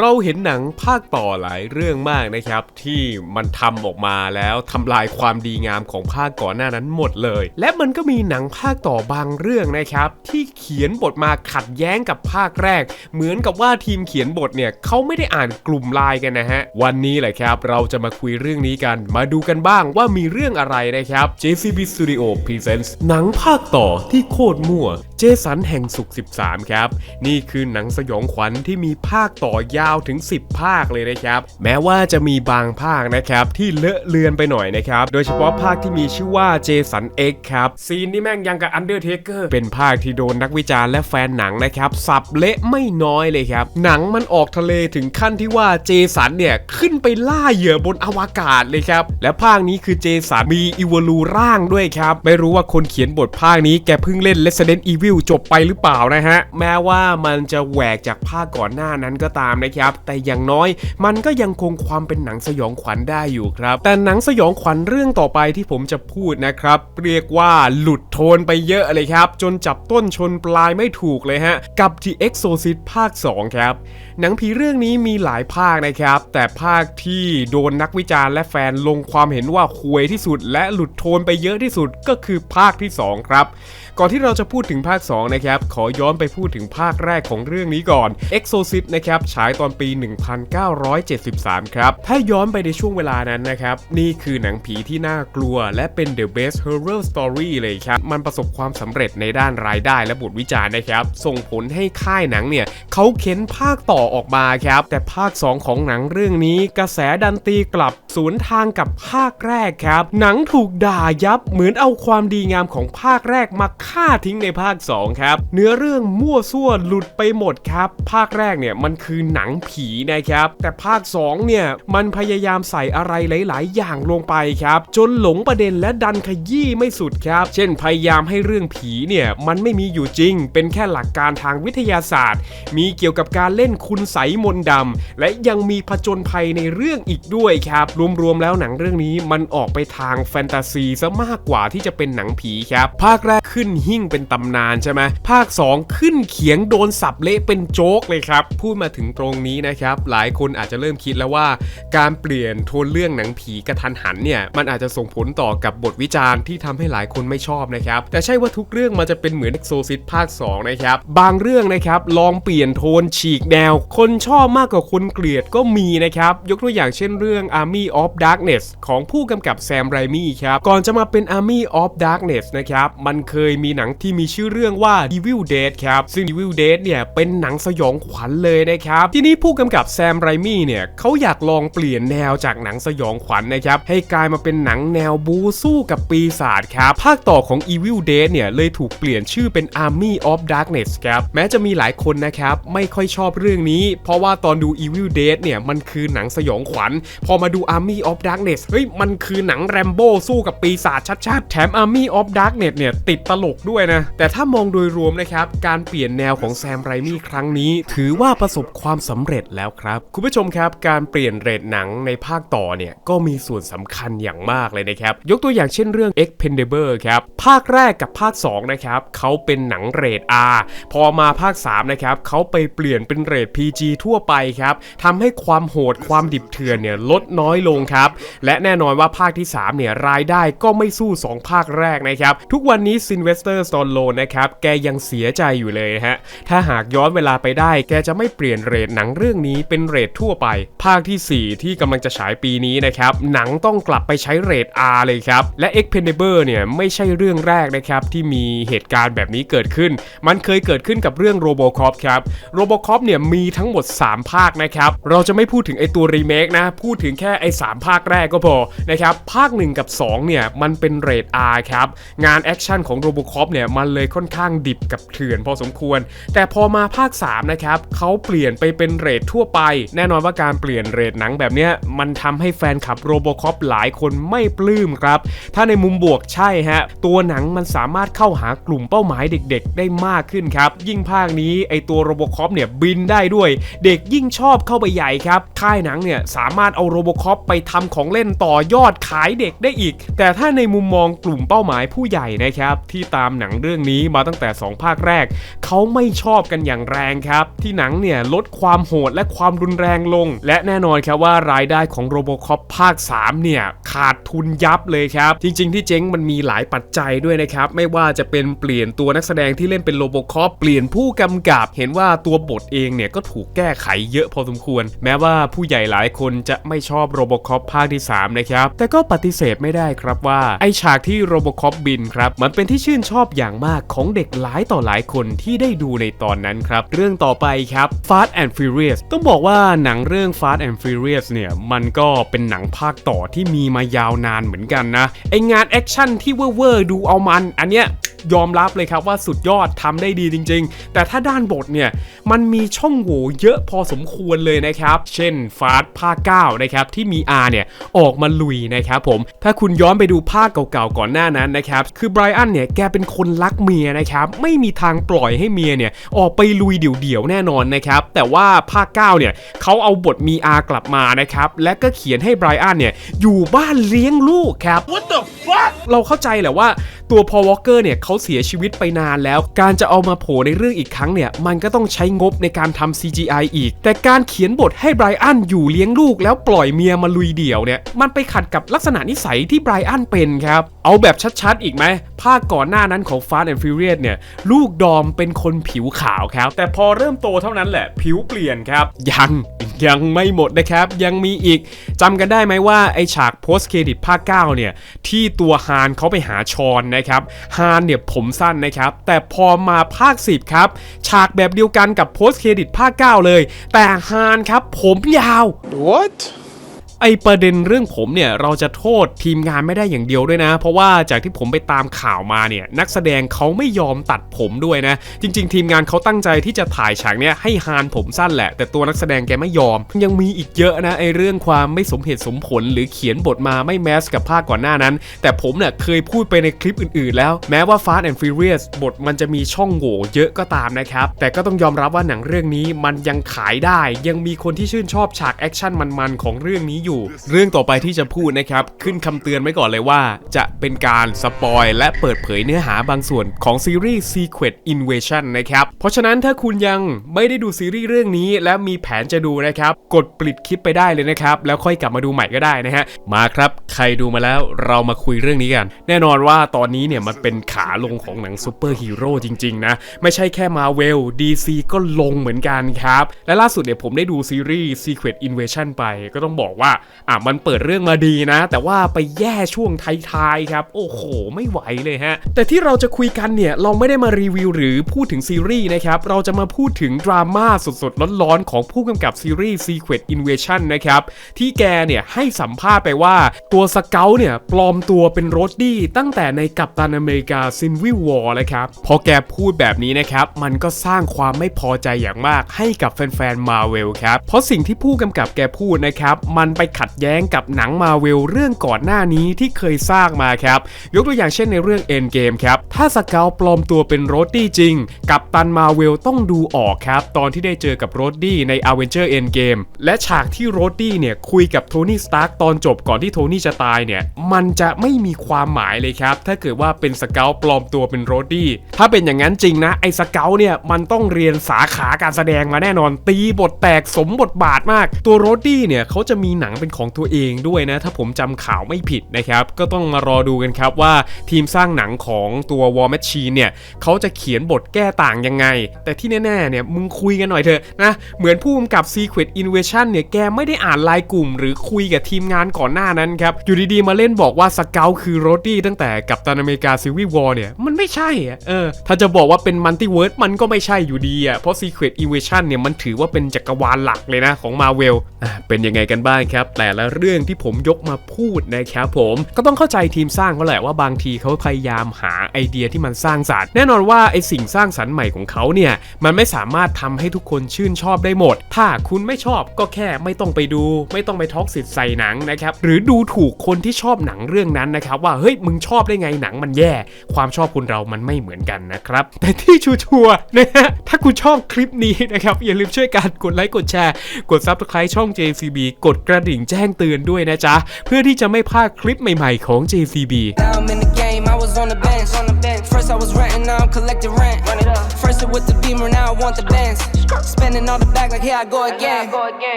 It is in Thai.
เราเห็นหนังภาคต่อหลายเรื่องมากนะครับ ที่มันทำออกมาแล้วทำลายความดีงามของภาคก่อนหน้านั้นหมดเลย และมันก็มีหนังภาคต่อบางเรื่องนะครับ ที่เขียนบทมาขัดแย้งกับภาคแรก เหมือนกับว่าทีมเขียนบทเนี่ยเขาไม่ได้อ่านกลุ่มไลน์กันนะฮะ วันนี้แหละครับ เราจะมาคุยเรื่องนี้กัน มาดูกันบ้างว่ามีเรื่องอะไรนะครับ JCB Studio Presents หนังภาคต่อที่โคตรมั่ว เจสันแห่งสุข 13 ครับ นี่คือหนังสยองขวัญที่มีภาคต่อยาวาวถึง 10 ภาคเลยนะครับ แม้ว่าจะมีบางภาคนะครับที่เลอะเลือนไปหน่อยนะครับ โดยเฉพาะภาคที่มีชื่อว่าเจสันเอ็กครับซีนนี่แม่งยังกับอันเดอร์เทเกอร์เป็นภาคที่โดนนักวิจารณ์และแฟนหนังนะครับสับเละไม่น้อยเลยครับ หนังมันออกทะเลถึงขั้นที่ว่าเจสันเนี่ยขึ้นไปล่าเหยื่อบนอวกาศเลยครับ และภาคนี้คือเจสันมีอีวลูร่างด้วยครับ ไม่รู้ว่าคนเขียนบทภาคนี้แกเพิ่งเล่น Resident Evil จบไปหรือเปล่านะฮะ แม้ว่ามันจะแหวกจากภาคก่อนหน้านั้นก็ตามนะครับ แต่อย่างน้อยมันก็ยังคงความเป็นหนังสยองขวัญได้อยู่ครับ แต่หนังสยองขวัญเรื่องต่อไปที่ผมจะพูดนะครับ เรียกว่าหลุดโทนไปเยอะเลยครับ จนจับต้นชนปลายไม่ถูกเลยฮะ กับ The Exorcist ภาค 2 ครับ หนังผีเรื่องนี้มีหลายภาคนะครับ แต่ภาคที่โดนนักวิจารณ์และแฟนลงความเห็นว่าควยที่สุด และหลุดโทนไปเยอะที่สุดก็คือภาคที่ 2 ครับ ก่อนที่เราจะพูดถึงภาค 2 นะครับ ขอย้อนไปพูดถึงภาคแรกของเรื่องนี้ก่อน Exorcist นะครับ ฉายตอนปี 1973 ครับ ถ้าย้อนไปในช่วงเวลานั้นนะครับ นี่คือหนังผีที่น่ากลัว และเป็น the best horror story เลยครับ มันประสบความสำเร็จในด้านรายได้และบทวิจารณ์นะครับ ส่งผลให้ค่ายหนังเนี่ยเขาเข็นภาคต่อออกมาครับ แต่ภาค 2 ของหนังเรื่องนี้กระแสดันตีกลับสวนทางกับภาคแรกครับ หนังถูกด่ายับเหมือนเอาความดีงามของภาคแรกมาฆ่าทิ้งในภาค 2 ครับ เนื้อเรื่องมั่วซั่วหลุดไปหมดครับ ภาคแรกเนี่ยมันคือหนังผีนะครับ แต่ภาค 2 เนี่ยมันพยายามใส่อะไรหลาย ๆ อย่างลงไปครับ จนหลงประเด็นและดันขยี้ไม่สุดครับ เช่นพยายามให้เรื่องผีเนี่ยมันไม่มีอยู่จริง เป็นแค่หลักการทางวิทยาศาสตร์ มีเกี่ยวกับการเล่นคุณใสมนต์ดำและยังมีผจญภัยในเรื่องอีกด้วยครับ รวม ๆ แล้วหนังเรื่องนี้มันออกไปทางแฟนตาซีซะมากกว่าที่จะเป็นหนังผีครับ ภาคแรกขึ้นหิ่งเป็นตำนานใช่ไหมภาค 2 ขึ้นเขียงโดนสับเละเป็นโจ๊กเลยครับ พูดมาถึงตรงนี้นะครับ หลายคนอาจจะเริ่มคิดแล้วว่า การเปลี่ยนโทนเรื่องหนังผีกระทันหันเนี่ยมันอาจจะส่งผลต่อกับบทวิจารณ์ที่ทำให้หลายคนไม่ชอบนะครับ แต่ใช่ว่าทุกเรื่องมันจะเป็นเหมือน Exorcist ภาค 2 นะครับ บางเรื่องนะครับลองเปลี่ยนโทนฉีกแนว คนชอบมากกว่าคนเกลียดก็มีนะครับ ยกตัวอย่างเช่นเรื่อง Army of Darkness ของผู้กำกับแซมไรมี่ครับ ก่อนจะมาเป็น Army of Darkness นะครับ มันเคยมีหนังที่มีชื่อเรื่องว่า Evil Dead ครับ ซึ่ง Evil Dead เนี่ย เป็นหนังสยองขวัญเลยนะครับ ทีนี้ผู้กำกับแซมไรมี่เนี่ยเขาอยากลองเปลี่ยนแนวจากหนังสยองขวัญนะครับ ให้กลายมาเป็นหนังแนวบูสู้กับปีศาจครับ ภาคต่อของ Evil Dead เนี่ย เลยถูกเปลี่ยนชื่อเป็น Army of Darkness ครับ แม้จะมีหลายคนนะครับ ไม่ค่อยชอบเรื่องนี้ เพราะว่าตอนดู Evil Dead เนี่ยมันคือหนังสยองขวัญ พอมาดู Army of Darkness เฮ้ยมันคือหนังแรมโบ้สู้กับปีศาจชัดๆแถม Army of Darkness เนี่ยติดตลกด้วยนะ แต่ถ้ามองโดยรวมนะครับ การเปลี่ยนแนวของแซมไรมี่ครั้งนี้ ถือว่าประสบความสำเร็จแล้วครับ คุณผู้ชมครับ การเปลี่ยนเรทหนังในภาคต่อเนี่ยก็มีส่วนสำคัญอย่างมากเลยนะครับ ยกตัวอย่างเช่นเรื่อง Expendable ครับ ภาคแรกกับภาค 2 นะครับเขาเป็นหนังเรท R พอมาภาค 3 นะครับเขาไปเปลี่ยนเป็นเรท PG ทั่วไปครับทำให้ความโหดความดิบเถื่อนเนี่ยลดน้อยลงครับ และแน่นอนว่าภาคที่3เนี่ยรายได้ก็ไม่สู้ 2 ภาคแรกนะครับ ทุกวันนี้ซินเวสเตอร์สตอนโลนะครับ แกยังเสียใจอยู่เลยฮะ ถ้าหากย้อนเวลาไปได้ แกจะไม่เปลี่ยนเรทหนังเรื่องนี้เป็นเรททั่วไป ภาคที่ 4 ที่กำลังจะฉายปีนี้นะครับ หนังต้องกลับไปใช้เรท R เลยครับ และ Expendable เนี่ยไม่ใช่เรื่องแรกนะครับที่มีเหตุการณ์แบบนี้เกิดขึ้น มันเคยเกิดขึ้นกับเรื่อง Robocop ครับ Robocop เนี่ยมีทั้งหมด 3 ภาคนะครับ เราจะไม่พูดถึงไอตัวรีเมคนะ พูดถึงแค่ไอ3ภาคแรกก็พอนะครับ ภาค 1 กับ 2 เนี่ยมันเป็นเรท R ครับ งานแอคชั่นของ Robocop คอฟเนี่ยมันเลยค่อนข้างดิบกับเถื่อนพอสมควร แต่พอมาภาค3นะครับเขาเปลี่ยนไปเป็นเรททั่วไป แน่นอนว่าการเปลี่ยนเรทหนังแบบเนี้ยมันทำให้แฟนคลับ Robocop หลายคนไม่ปลื้มครับ ถ้าในมุมบวกใช่ฮะ ตัวหนังมันสามารถเข้าหากลุ่มเป้าหมายเด็กๆ ได้มากขึ้นครับ ยิ่งภาคนี้ไอตัว Robocop เนี่ยบินได้ด้วย เด็กยิ่งชอบเข้าไปใหญ่ครับ ค่ายหนังเนี่ยสามารถเอา Robocop ไปทำของเล่นต่อยอดขายเด็กได้อีก แต่ถ้าในมุมมองกลุ่มเป้าหมายผู้ใหญ่นะครับที่ตามหนังเรื่องนี้มาตั้งแต่ 2 ภาคแรก เขาไม่ชอบกันอย่างแรงครับ ที่หนังเนี่ยลดความโหดและความรุนแรงลง และแน่นอนครับว่ารายได้ของโรบคอปภาค 3 เนี่ย ขาดทุนยับเลยครับ จริง ๆ ที่เจ๊งมันมีหลายปัจจัยด้วยนะครับ ไม่ว่าจะเป็นเปลี่ยนตัวนักแสดงที่เล่นเป็นโรบคอปเปลี่ยนผู้กำกับ เห็นว่าตัวบทเองเนี่ยก็ถูกแก้ไขเยอะพอสมควร แม้ว่าผู้ใหญ่หลายคนจะไม่ชอบโรบคอปภาคที่3นะครับแต่ก็ปฏิเสธไม่ได้ครับว่าไอฉากที่โรบคอปบินครับมันเป็นที่ชื่นชอบอย่างมากของเด็กหลายต่อหลายคนที่ได้ดูในตอนนั้นครับ เรื่องต่อไปครับ Fast and Furious ต้องบอกว่าหนังเรื่อง Fast and Furious เนี่ย มันก็เป็นหนังภาคต่อที่มีมายาวนานเหมือนกันนะไองานแอคชั่นที่เว่อร์ดูเอามัน อันเนี้ย ยอมรับเลยครับว่าสุดยอดทำได้ดีจริง ๆ แต่ถ้าด้านบทเนี่ยมันมีช่องโหว่เยอะพอสมควรเลยนะครับ เช่นฟาสภาค9นะครับที่มีอาเนี่ยออกมาลุยนะครับผมถ้าคุณย้อนไปดูภาคเก่าๆก่อนหน้านั้นนะครับคือไบรอันเนี่ยแกเป็นคนรักเมียนะครับไม่มีทางปล่อยให้เมียเนี่ยออกไปลุยเดี่ยวๆแน่นอนนะครับแต่ว่าภาค9เนี่ยเขาเอาบทมีอากลับมานะครับและก็เขียนให้ไบรอันเนี่ยอยู่บ้านเลี้ยงลูกครับ What the fuck? เราเข้าใจแหละว่าตัวพอวอลเกอร์เนี่ยเขาเสียชีวิตไปนานแล้ว การจะเอามาโผล่ในเรื่องอีกครั้งเนี่ย มันก็ต้องใช้งบในการทำ CGI อีก แต่การเขียนบทให้ไบรอันอยู่เลี้ยงลูกแล้วปล่อยเมียมาลุยเดี่ยวเนี่ย มันไปขัดกับลักษณะนิสัยที่ไบรอันเป็นครับ เอาแบบชัดๆอีกไหมภาคก่อนหน้านั้นของ Fast and Furious เนี่ย ลูกดอมเป็นคนผิวขาวครับ แต่พอเริ่มโตเท่านั้นแหละ ผิวเปลี่ยนครับ ยังยังไม่หมดนะครับ ยังมีอีกจำกันได้ไหมว่า ไอฉาก post credit ภาค 9 เนี่ย ที่ตัวฮานเขาไปหาชอนนะครับ ฮานเนี่ยผมสั้นนะครับ แต่พอมาภาค 10 ครับ ฉากแบบเดียวกันกับ post credit ภาค 9 เลย แต่ฮานครับผมยาว What? ไอประเด็นเรื่องผมเนี่ยเราจะโทษทีมงานไม่ได้อย่างเดียวด้วยนะ เพราะว่าจากที่ผมไปตามข่าวมาเนี่ยนักแสดงเขาไม่ยอมตัดผมด้วยนะ จริง ๆ ทีมงานเขาตั้งใจที่จะถ่ายฉากเนี้ยให้ฮานผมสั้นแหละ แต่ตัวนักแสดงแกไม่ยอม ยังมีอีกเยอะนะไอเรื่องความไม่สมเหตุสมผลหรือเขียนบทมาไม่แมสกับภาคก่อนหน้านั้น แต่ผมเนี่ยเคยพูดไปในคลิปอื่นๆ แล้วแม้ว่า Fast and Furious บทมันจะมีช่องโหว่เยอะก็ตามนะครับแต่ก็ต้องยอมรับว่าหนังเรื่องนี้มันยังขายได้ ยังมีคนที่ชื่นชอบฉากแอคชั่นมันๆของเรื่องนี้อยู่ เรื่องต่อไปที่จะพูดนะครับ ขึ้นคำเตือนไว้ก่อนเลยว่า จะเป็นการสปอยและเปิดเผยเนื้อหาบางส่วนของซีรีส์ Secret Invasion นะครับ เพราะฉะนั้นถ้าคุณยังไม่ได้ดูซีรีส์เรื่องนี้ และมีแผนจะดูนะครับ กดปลิดคลิปไปได้เลยนะครับ แล้วค่อยกลับมาดูใหม่ก็ได้นะฮะ มาครับ ใครดูมาแล้วเรามาคุยเรื่องนี้กัน แน่นอนว่าตอนนี้เนี่ยมันเป็นขาลงของหนังซูเปอร์ฮีโร่จริงๆนะ ไม่ใช่แค่มาเวล DC ก็ลงเหมือนกันครับ และล่าสุดเนี่ยผมได้ดูซีรีส์ Secret Invasion ไป ก็ต้องบอกว่าอะมันเปิดเรื่องมาดีนะ แต่ว่าไปแย่ช่วงท้ายๆครับ โอ้โห ไม่ไหวเลยฮะ แต่ที่เราจะคุยกันเนี่ย เราไม่ได้มารีวิวหรือพูดถึงซีรีส์นะครับ เราจะมาพูดถึงดราม่าสดๆ ร้อนๆ ของผู้กำกับซีรีส์ Secret Invasion นะครับ ที่แกเนี่ยให้สัมภาษณ์ไปว่าตัวสเกลเนี่ยปลอมตัวเป็นโรดดี้ตั้งแต่ในกัปตันอเมริกาซินวิวอร์นะครับ พอแกพูดแบบนี้นะครับ มันก็สร้างความไม่พอใจอย่างมากให้กับแฟนๆมาเวลครับ เพราะสิ่งที่ผู้กำกับแกพูดนะครับ มันไปขัดแย้งกับหนังมาเวลเรื่องก่อนหน้านี้ที่เคยสร้างมาครับ ยกตัวอย่างเช่นในเรื่อง Endgame ครับ ถ้าสเกลปลอมตัวเป็นโรดดี้จริง กับตันมาเวลต้องดูออกครับ ตอนที่ได้เจอกับโรดดี้ใน Avenger Endgame และฉากที่โรดดี้เนี่ยคุยกับโทนี่สตาร์กตอนจบก่อนที่โทนี่จะตายเนี่ย มันจะไม่มีความหมายเลยครับ ถ้าเกิดว่าเป็นสเกลปลอมตัวเป็นโรดดี้ถ้าเป็นอย่างนั้นจริงนะไอ้สเกลเนี่ยมันต้องเรียนสาขาการแสดงมาแน่นอนตีบทแตกสมบทบาทมาก ตัวโรดดี้เนี่ยเขาจะมีหนังเป็นของตัวเองด้วยนะ ถ้าผมจำข่าวไม่ผิดนะครับ ก็ต้องมารอดูกันครับว่าทีมสร้างหนังของตัว War Machine เนี่ยเขาจะเขียนบทแก้ต่างยังไง แต่ที่แน่ๆเนี่ยมึงคุยกันหน่อยเถอะนะ เหมือนผู้กำกับ Secret Invasion เนี่ยแกไม่ได้อ่านลน์กลุ่ม หรือคุยกับทีมงานก่อนหน้านั้นครับ อยู่ดีๆมาเล่นบอกว่าสเกลคือโรดดี้ตั้งแต่กับตันอเมริกาซิวิวอร์เนี่ยมันไม่ใช่อะเออถ้าจะบอกว่าเป็นมัลติเวิร์สมันก็ไม่ใช่อยู่ดีอะเพราะ Secret Invasion เนี่ยมันถือว่าเป็นจักรวาลหลักเลยนะของ Marvel อะเป็นยังไงกันบ้างครับแต่ละเรื่องที่ผมยกมาพูดนะครับผมก็ต้องเข้าใจทีมสร้างเขาแหละว่าบางทีเขาพยายามหาไอเดียที่มันสร้างสรรค์แน่นอนว่าไอสิ่งสร้างสรรค์ใหม่ของเขาเนี่ยมันไม่สามารถทำให้ทุกคนชื่นชอบได้หมด ถ้าคุณไม่ชอบก็แค่ไม่ต้องไปดู ไม่ต้องไปท็อกสิทธิ์ใส่หนังนะครับหรือดูถูกคนที่ชอบหนังเรื่องนั้นนะครับว่าเฮ้ยมึงชอบได้ไงหนังมันแย่ ความชอบคนเรามันไม่เหมือนกันนะครับ แต่ที่ชัวร์นะฮะถ้าคุณชอบคลิปนี้นะครับอย่าลืมช่วยกันกดไลค์กดแชร์ กด Subscribe ช่อง JCB กดกระดิ่งแจ้งเตือนด้วยนะจ๊ะ เพื่อที่จะไม่พลาดคลิปใหม่ๆของ JCB Now I'm in the game, I was was on the bench. On the bench. First I was renting, now I'm collecting rent. Run it up. First it with the beamer, now I want the bands. Spending all the bag like here I go again.